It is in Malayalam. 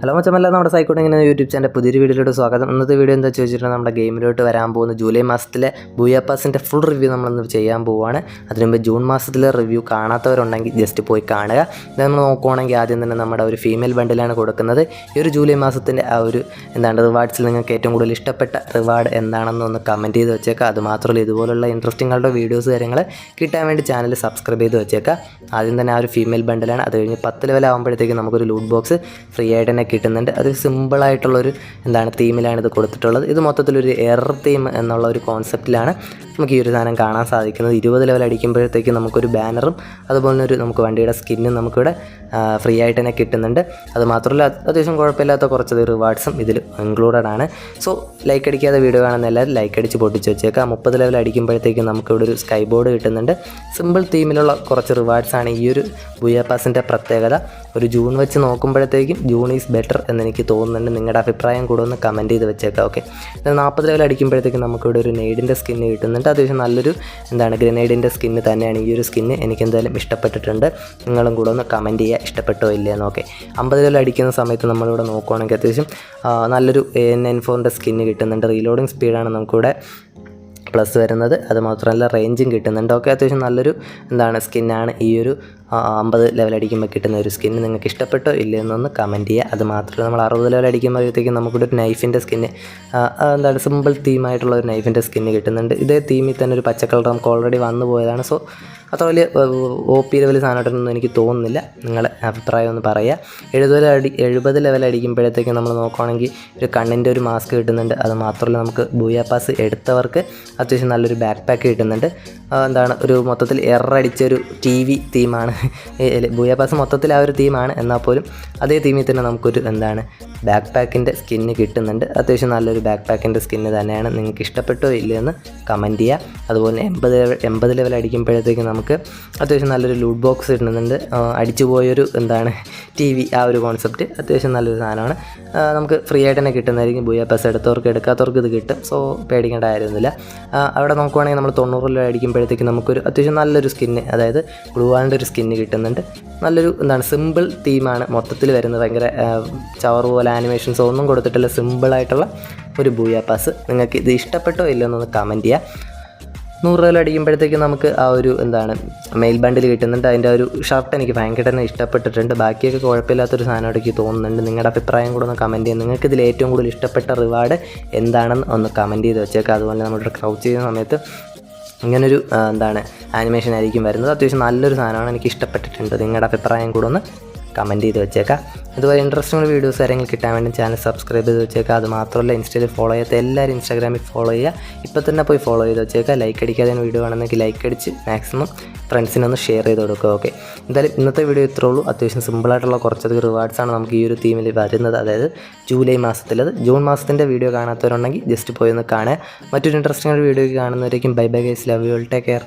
ഹലോ മച്ചമല്ല നമ്മുടെ സൈക്കോട്ട് ഇങ്ങനെ യൂട്യൂബ് ചാനൽ പുതിയൊരു വീഡിയോയിലോട്ട് സ്വാഗതം. ഇന്നത്തെ വീഡിയോ എന്താ ചോദിച്ചിട്ടുണ്ടെങ്കിൽ നമ്മുടെ ഗെയിമിലോട്ട് വരാൻ പോകുന്ന ജൂലൈ മാസത്തിലെ ബൂയാപ്പാസിന്റെ ഫുൾ റിവ്യൂ നമ്മളിന്ന് ചെയ്യാൻ പോവുകയാണ്. അതിന് മുമ്പ് ജൂൺ മാസത്തിലെ റിവ്യൂ കാണാത്തവരുണ്ടെങ്കിൽ ജസ്റ്റ് പോയി കാണുക. നമ്മൾ നോക്കുവാണെങ്കിൽ ആദ്യം തന്നെ നമ്മുടെ ഒരു ഫീമെയിൽ ബണ്ടിലാണ് കൊടുക്കുന്നത്. ഈ ഒരു ജൂലൈ മാസത്തിന്റെ ആ ഒരു എന്താണ് റിവാർഡ്സിൽ നിങ്ങൾക്ക് ഏറ്റവും കൂടുതൽ ഇഷ്ടപ്പെട്ട റിവാർഡ് എന്താണെന്ന് ഒന്ന് കമന്റ് ചെയ്ത് വെച്ചേക്കുക. അതുമാത്രമല്ല ഇതുപോലുള്ള ഇൻട്രസ്റ്റിംഗ് വീഡിയോസ് കാര്യങ്ങൾ കിട്ടാൻ വേണ്ടി ചാനൽ സബ്സ്ക്രൈബ് ചെയ്ത് വെച്ചേക്കുക. ആദ്യം തന്നെ ആ ഒരു ഫീമെയിൽ ബണ്ടിലാണ് അത് കഴിഞ്ഞ് പത്ത് ലെവൽ ആകുമ്പോഴത്തേക്ക് നമുക്കൊരു ലൂട്ട് ബോക്സ് ഫ്രീ ആയിട്ട് തന്നെ കിട്ടുന്നുണ്ട് അത് സിമ്പിളായിട്ടുള്ളൊരു എന്താണ് തീമിലാണ് ഇത് കൊടുത്തിട്ടുള്ളത്. ഇത് മൊത്തത്തിലൊരു എറർ തീം എന്നുള്ള ഒരു കോൺസെപ്റ്റിലാണ് നമുക്ക് ഈ ഒരു സാധനം കാണാൻ സാധിക്കുന്നത്. ഇരുപത് ലെവൽ അടിക്കുമ്പോഴത്തേക്ക് നമുക്കൊരു ബാനറും അതുപോലെ ഒരു നമുക്ക് വണ്ടിയുടെ സ്കിന്നും നമുക്കിവിടെ ഫ്രീ ആയിട്ട് തന്നെ കിട്ടുന്നുണ്ട്. അത് മാത്രമല്ല അത്യാവശ്യം കുഴപ്പമില്ലാത്ത കുറച്ച് റിവാർഡ്സും ഇതിൽ ഇൻക്ലൂഡഡ് ആണ്. സോ ലൈക്ക് അടിക്കാതെ വീഡിയോ കാണുന്ന എല്ലാവരും ലൈക്ക് അടിച്ച് പൊട്ടിച്ച് വെച്ചേക്കാം. മുപ്പത് ലെവൽ അടിക്കുമ്പോഴത്തേക്കും നമുക്കിവിടെ ഒരു സ്കൈ ബോർഡ് കിട്ടുന്നുണ്ട്. സിമ്പിൾ തീമിലുള്ള കുറച്ച് റിവാർഡ്സ് ആണ് ഈ ഒരു ബുയാപ്പാസിന്റെ പ്രത്യേകത. ഒരു ജൂൺ വെച്ച് നോക്കുമ്പോഴത്തേക്കും ജൂൺ ഈസ് ബെറ്റർ എന്ന് എനിക്ക് തോന്നുന്നുണ്ട്. നിങ്ങളുടെ അഭിപ്രായം കൂടെ ഒന്ന് കമന്റ് ചെയ്ത് വെച്ചേക്കാം ഓക്കെ നാൽപ്പത് ലെവൽ അടിക്കുമ്പോഴത്തേക്കും നമുക്കിവിടെ ഒരു നെയ്ഡിന്റെ സ്കിന്ന് കിട്ടുന്നുണ്ട്. അത്യാവശ്യം നല്ലൊരു എന്താണ് ഗ്രനേഡിന്റെ സ്കിന്ന് തന്നെയാണ് ഈ ഒരു സ്കിന്ന് എനിക്ക് എന്തായാലും ഇഷ്ടപ്പെട്ടിട്ടുണ്ട്. നിങ്ങളും കൂടെ ഒന്ന് കമന്റ് ചെയ്യുക ഇഷ്ടപ്പെട്ടോ ഇല്ലേ എന്നൊക്കെ അമ്പത് കിലോ അടിക്കുന്ന സമയത്ത് നമ്മളിവിടെ നോക്കുവാണെങ്കിൽ അത്യാവശ്യം നല്ലൊരു നല്ലൊരു എൻ എൻ ഫോറിന്റെ സ്കിന്ന് കിട്ടുന്നുണ്ട്. റീലോഡിങ് സ്പീഡാണ് നമുക്കിവിടെ പ്ലസ് വരുന്നത്. അതുമാത്രമല്ല റേഞ്ചും കിട്ടുന്നുണ്ട്. ഒക്കെ അത്യാവശ്യം നല്ലൊരു എന്താണ് സ്കിന്നാണ് ഈ ഒരു അമ്പത് ലെവൽ അടിക്കുമ്പോൾ കിട്ടുന്ന ഒരു സ്കിന്ന് നിങ്ങൾക്ക് ഇഷ്ടപ്പെട്ടോ ഇല്ലേ എന്നൊന്ന് കമന്റ് ചെയ്യുക. അത് മാത്രമല്ല നമ്മൾ അറുപത് ലെവൽ അടിക്കുമ്പോഴത്തേക്കും നമുക്കൊരു നൈഫിന്റെ സ്കിന്ന് എന്താണ് സിമ്പിൾ തീമായിട്ടുള്ള ഒരു നൈഫിന്റെ സ്കിന്ന് കിട്ടുന്നുണ്ട്. ഇതേ തീമിൽ തന്നെ ഒരു പച്ച കളർ നമുക്ക് ഓൾറെഡി വന്നു പോയതാണ്. സോ അത്ര വലിയ ഒ പി ലെവൽ സാധനമായിട്ടൊന്നും എനിക്ക് തോന്നുന്നില്ല. നിങ്ങളുടെ അഭിപ്രായം ഒന്ന് പറയുക. എഴുപത് അടി എഴുപത് ലെവൽ അടിക്കുമ്പോഴത്തേക്കും നമ്മൾ നോക്കുകയാണെങ്കിൽ ഒരു കണ്ണിന്റെ ഒരു മാസ്ക് കിട്ടുന്നുണ്ട്. അത് മാത്രമല്ല നമുക്ക് ബൂയ പാസ് എടുത്തവർക്ക് അത്യാവശ്യം നല്ലൊരു ബാക്ക് പാക്ക് കിട്ടുന്നുണ്ട് എന്താണ് ഒരു മൊത്തത്തിൽ എറടിച്ചൊരു ടി വി തീമാണ് ബൂയാ പാസ് മൊത്തത്തിൽ ആ ഒരു തീമാണ് എന്നാൽ പോലും അതേ തീമിൽ തന്നെ നമുക്കൊരു എന്താണ് ബാക്ക് പാക്കിന്റെ സ്കിന്ന് കിട്ടുന്നുണ്ട്. അത്യാവശ്യം നല്ലൊരു ബാക്ക് പാക്കിന്റെ സ്കിന്ന് തന്നെയാണ്. നിങ്ങൾക്ക് ഇഷ്ടപ്പെട്ടോ ഇല്ലയെന്ന് കമന്റ് ചെയ്യുക അതുപോലെ എൺപത് എൺപത് ലെവൽ അടിക്കുമ്പോഴത്തേക്ക് നമുക്ക് അത്യാവശ്യം നല്ലൊരു ലൂട്ട് ബോക്സ് ഇടുന്നുണ്ട് അടിച്ചു പോയൊരു എന്താണ് ടി വി ആ ഒരു കോൺസെപ്റ്റ് അത്യാവശ്യം നല്ലൊരു സാധനമാണ്. നമുക്ക് ഫ്രീ ആയിട്ട് തന്നെ കിട്ടുന്നതായിരിക്കും ബുയ പാസ് എടുത്തവർക്ക് എടുക്കാത്തവർക്ക് ഇത് കിട്ടും. സോ പേടിക്കേണ്ട കാര്യമൊന്നുമില്ല. അവിടെ നോക്കുവാണെങ്കിൽ നമ്മൾ തൊണ്ണൂറ് ലെവൽ അടിക്കുമ്പോഴത്തേക്ക് നമുക്കൊരു അത്യാവശ്യം നല്ലൊരു സ്കിന്ന് അതായത് ഗ്ലൂ ആൻഡ് ഒരു സ്കിന്ന് കിട്ടുന്നുണ്ട്. നല്ലൊരു എന്താണ് സിമ്പിൾ തീമാണ് മൊത്തത്തിൽ വരുന്നത് ഭയങ്കര ചവർ പോലെ ആനിമേഷൻസ് ഒന്നും കൊടുത്തിട്ടില്ല. സിമ്പിളായിട്ടുള്ള ഒരു ബൂയ പാസ് നിങ്ങൾക്ക് ഇത് ഇഷ്ടപ്പെട്ടോ ഇല്ലയോ എന്നൊന്ന് കമന്റ് ചെയ്യുക നൂറ് രൂപ അടിക്കുമ്പോഴത്തേക്ക് നമുക്ക് ആ ഒരു എന്താണ് മെയിൽ ബണ്ടിൽ കിട്ടുന്നുണ്ട്. അതിന്റെ ഒരു ഷർട്ട് എനിക്ക് ഭയങ്കര തന്നെ ഇഷ്ടപ്പെട്ടിട്ടുണ്ട്. ബാക്കിയൊക്കെ കുഴപ്പമില്ലാത്തൊരു സാധനം എനിക്ക് തോന്നുന്നുണ്ട്. നിങ്ങളുടെ അഭിപ്രായം കൂടെ ഒന്ന് കമന്റ് ചെയ്യുക നിങ്ങൾക്ക് ഇതിൽ ഏറ്റവും കൂടുതൽ ഇഷ്ടപ്പെട്ട റിവാർഡ് എന്താണെന്ന് ഒന്ന് കമന്റ് ചെയ്ത് വെച്ചേക്കുക അതുപോലെ നമ്മുടെ ക്രൗച്ച് ചെയ്യുന്ന സമയത്ത് ഇങ്ങനൊരു എന്താണ് ആനിമേഷൻ ആയിരിക്കും വരുന്നത്. അത്യാവശ്യം നല്ലൊരു സാധനമാണ്. എനിക്ക് ഇഷ്ടപ്പെട്ടിട്ടുണ്ട്. നിങ്ങളുടെ അഭിപ്രായം കൂടെ ഒന്ന് കമന്റ് ചെയ്ത് വെച്ചേക്കാം. അതുപോലെ ഇൻട്രസ്റ്റിംഗ് വീഡിയോസ് കാര്യങ്ങൾ കിട്ടാൻ വേണ്ടി ചാനൽ സബ്സ്ക്രൈബ് ചെയ്ത് വെച്ചേക്കാം. അത് മാത്രമല്ല ഇൻസ്റ്റയിൽ ഫോളോ ചെയ്യാത്ത എല്ലാവരും ഇൻസ്റ്റാഗ്രാമിൽ ഫോളോ ചെയ്യുക. ഇപ്പോൾ തന്നെ പോയി ഫോളോ ചെയ്ത് വെച്ചേക്കാം. ലൈക്ക് അടിക്കാതെ വീഡിയോ ആണെന്നെങ്കിൽ ലൈക്ക് അടിച്ച് മാക്സിമം ഫ്രണ്ട്സിനൊന്ന് ഷെയർ ചെയ്ത് കൊടുക്കുക. ഓക്കെ എന്തായാലും ഇന്നത്തെ വീഡിയോ ഇത്രേ ഉള്ളൂ. അത്യാവശ്യം സിമ്പിളായിട്ടുള്ള കുറച്ചധികം റിവാർഡ്സാണ് നമുക്ക് ഈ ഒരു തീമിൽ വരുന്നത്. അതായത് ജൂലൈ മാസത്തിലത്. ജൂൺ മാസത്തിന്റെ വീഡിയോ കാണാത്തവരുണ്ടെങ്കിൽ ജസ്റ്റ് പോയി ഒന്ന് കാണുക. മറ്റൊരു interesting video കാണുന്നവരേക്കും bye bye guys love you take care